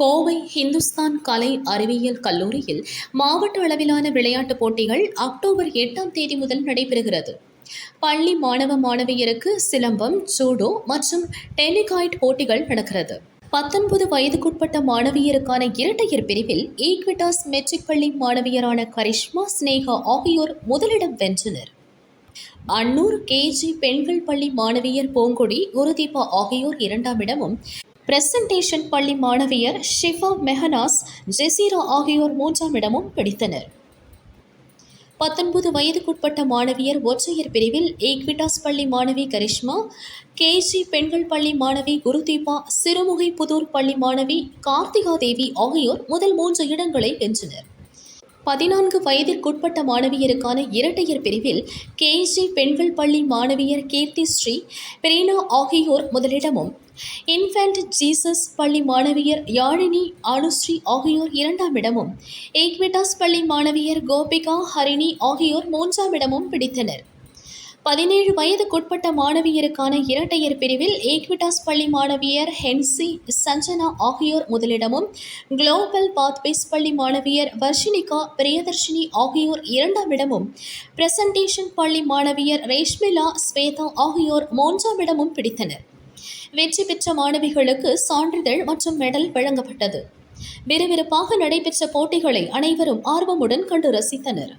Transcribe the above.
கோவை ஹிந்துஸ்தான் கலை அறிவியல் கல்லூரியில் மாவட்ட அளவிலான விளையாட்டுப் போட்டிகள் அக்டோபர் எட்டாம் தேதி முதல் நடைபெறுகிறது. பள்ளி மாணவ மாணவியருக்கு சிலம்பம் ஜூடோ மற்றும் டெலிகாய்ட் போட்டிகள் நடக்கிறது. பத்தொன்பது வயதுக்குட்பட்ட மாணவியருக்கான இரட்டையர் பிரிவில் ஈக்விட்டாஸ் மெட்ரிக் பள்ளி மாணவியரான கரிஷ்மா சினேகா ஆகியோர் முதலிடம் வென்றனர். அன்னூர் கேஜி பெண்கள் பள்ளி மாணவியர் பூங்கொடி குருதீபா ஆகியோர் இரண்டாம் இடமும் பிரசன்டேஷன் பள்ளி மாணவியர் ஷிஃபா மெஹனாஸ் ஜெசீரா ஆகியோர் மூன்றாம் இடமும் பிடித்தனர். பத்தொன்பது வயதுக்குட்பட்ட மாணவியர் ஒற்றையர் பிரிவில் ஈக்விட்டாஸ் பள்ளி மாணவி கரிஷ்மா கேஜி பெண்கள் பள்ளி மாணவி குருதீபா சிறுமுகை புதூர் பள்ளி மாணவி கார்த்திகா தேவி ஆகியோர் முதல் மூன்று இடங்களை வென்றனர். பதினான்கு வயதிற்குட்பட்ட மாணவியருக்கான இரட்டையர் பிரிவில் கேஜி பெண்கள் பள்ளி மாணவியர் கீர்த்தி ஸ்ரீ பிரீனா ஆகியோர் முதலிடமும். இன்ஃபேண்ட் ஜீசஸ் பள்ளி மாணவியர் யாழினி அனுஸ்ரீ ஆகியோர் இரண்டாம் இடமும். ஏக்விட்டாஸ் பள்ளி மாணவியர் கோபிகா ஹரிணி ஆகியோர் மூன்றாம் இடமும் பிடித்தனர். பதினேழு வயதுக்குட்பட்ட மாணவியருக்கான இரட்டையர் பிரிவில் ஏக்விட்டாஸ் பள்ளி மாணவியர் ஹென்சி சஞ்சனா ஆகியோர் முதலிடமும் குளோபல் பாத்வேஸ் பள்ளி மாணவியர் வர்ஷினிகா பிரியதர்ஷினி ஆகியோர் இரண்டாம் இடமும் பிரசன்டேஷன் பள்ளி மாணவியர் ரேஷ்மிலா ஸ்வேதா ஆகியோர் மூன்றாம் இடமும் பிடித்தனர். வெற்றி பெற்ற மாணவிகளுக்கு சான்றிதழ் மற்றும் மெடல் வழங்கப்பட்டது. விறுவிறுப்பாக நடைபெற்ற போட்டிகளை அனைவரும் ஆர்வமுடன் கண்டு ரசித்தனர்.